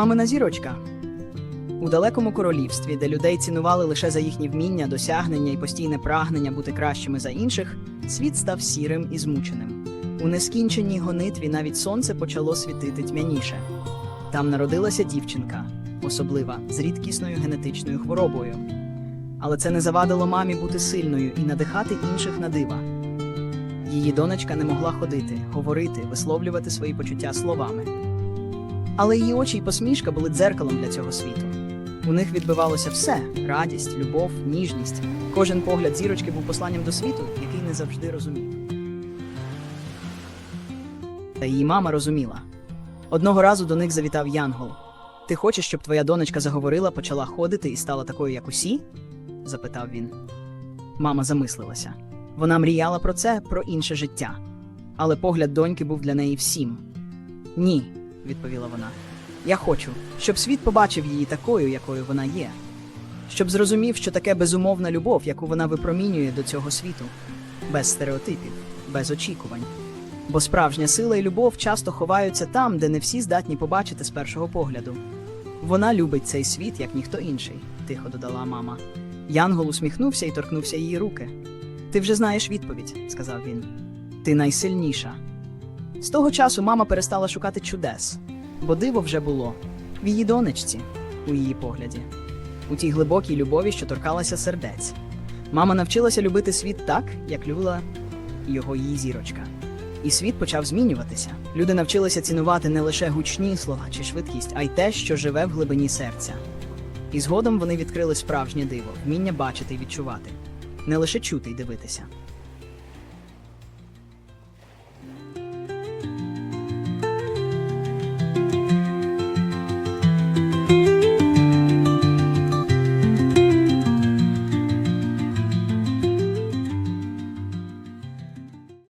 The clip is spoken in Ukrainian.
Мамина зірочка. У далекому королівстві, де людей цінували лише за їхні вміння, досягнення і постійне прагнення бути кращими за інших, світ став сірим і змученим. У нескінченій гонитві навіть сонце почало світити тьмяніше. Там народилася дівчинка, особлива, з рідкісною генетичною хворобою. Але це не завадило мамі бути сильною і надихати інших на дива. Її донечка не могла ходити, говорити, висловлювати свої почуття словами. Але її очі й посмішка були дзеркалом для цього світу. У них відбивалося все радість, любов, ніжність. Кожен погляд зірочки був посланням до світу, який не завжди розумів. Та її мама розуміла. Одного разу до них завітав Янгол. Ти хочеш, щоб твоя донечка заговорила, почала ходити і стала такою, як усі? запитав він. Мама замислилася. Вона мріяла про це, про інше життя. Але погляд доньки був для неї всім. Ні, відповіла вона. Я хочу, щоб світ побачив її такою, якою вона є. Щоб зрозумів, що таке безумовна любов, яку вона випромінює до цього світу, без стереотипів, без очікувань. Бо справжня сила і любов часто ховаються там, де не всі здатні побачити з першого погляду. Вона любить цей світ, як ніхто інший, тихо додала мама. Янгол усміхнувся і торкнувся її руки. Ти вже знаєш відповідь, сказав він. Ти найсильніша. З того часу мама перестала шукати чудес, бо диво вже було в її донечці, у її погляді, у тій глибокій любові, що торкалася сердець. Мама навчилася любити світ так, як любила його її зірочка. І світ почав змінюватися. Люди навчилися цінувати не лише гучні слова чи швидкість, а й те, що живе в глибині серця. І згодом вони відкрили справжнє диво, вміння бачити і відчувати, не лише чути й дивитися.